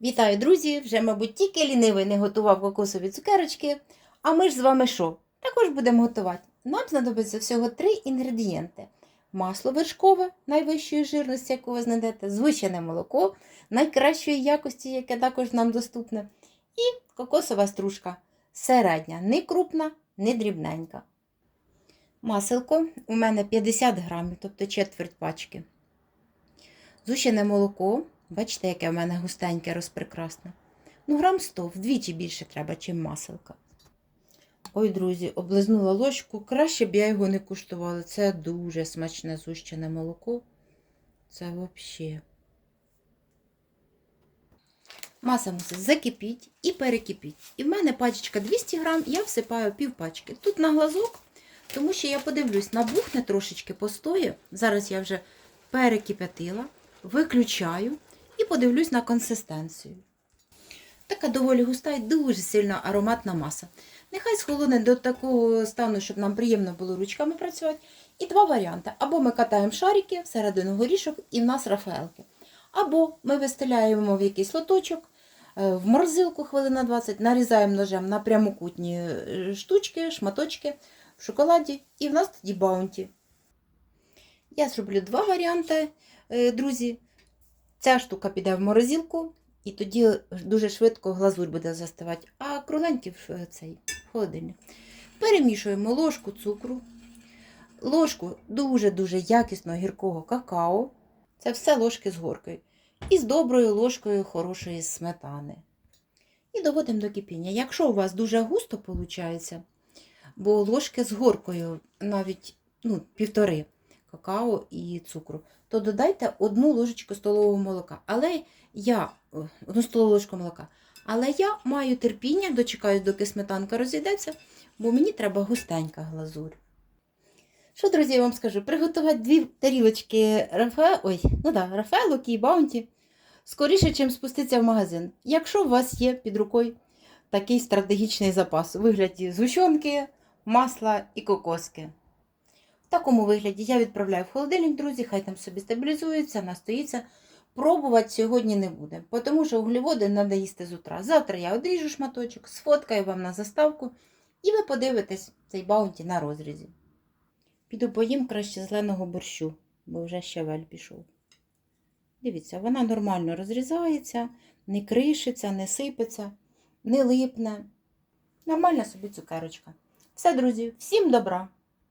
Вітаю, друзі! Вже, мабуть, тільки лінивий не готував кокосові цукерочки. А ми ж з вами що? Також будемо готувати. Нам знадобиться всього три інгредієнти: масло вершкове найвищої жирності, яку ви знайдете, звичайне молоко найкращої якості, яке також нам доступне, і кокосова стружка середня, не крупна, не дрібненька. Маселко у мене 50 грамів, тобто четверть пачки. Зущене молоко. Бачите, яке в мене густеньке, розпрекрасне. Ну, грам 100, вдвічі більше треба, чим маселка. Ой, друзі, облизнула ложку. Краще б я його не куштувала. Це дуже смачне зущене молоко. Це взагалі. Маса мусить закипіть і перекипіть. І в мене пачечка 200 грам, я всипаю пів пачки. Тут на глазок, тому що я подивлюсь, набухне трошечки постоє. Зараз я вже перекип'ятила, виключаю подивлюсь на консистенцію. Така доволі густа і дуже сильно ароматна маса. Нехай схолоне до такого стану, щоб нам приємно було ручками працювати. І два варіанти. Або ми катаємо шарики всередину горішок і в нас рафаелки. Або ми вистеляємо в якийсь лоточок, е, в морозилку хвилин на 20, нарізаємо ножем на прямокутні е, штучки, шматочки в шоколаді, і в нас тоді баунті. Я зроблю два варіанти, е, друзі. Ця штука піде в морозилку, і тоді дуже швидко глазурь буде застивати, а кругленький е, цей холодильник. Перемішуємо ложку цукру, ложку дуже-дуже якісного гіркого какао. Це все ложки з горкою. І з доброю ложкою хорошої сметани. І доводимо до кипіння. Якщо у вас дуже густо виходить, бо ложки з горкою навіть ну, півтори какао і цукру, то додайте одну ложечку столового молока. Але я одну столову ложку молока. Але я маю терпіння, дочекаюсь, доки сметанка розійдеться, бо мені треба густенька глазурь. Що, друзі, я вам скажу? Приготувати дві тарілочки рафе... Ой, ну да, рафелок і баунті скоріше, чим спуститися в магазин. Якщо у вас є під рукою такий стратегічний запас у вигляді згущенки, масла і кокоски. В такому вигляді я відправляю в холодильник, друзі, хай там собі стабілізується, настоїться. Пробувати сьогодні не буде, тому що углеводи треба їсти з утра. Завтра я одріжу шматочок, сфоткаю вам на заставку, і ви подивитесь цей баунті на розрізі. Піду поїм краще зеленого борщу, бо вже щавель пішов. Дивіться, вона нормально розрізається, не кришиться, не сипеться, не липне. Нормальна собі цукерочка. Все, друзі, всім добра!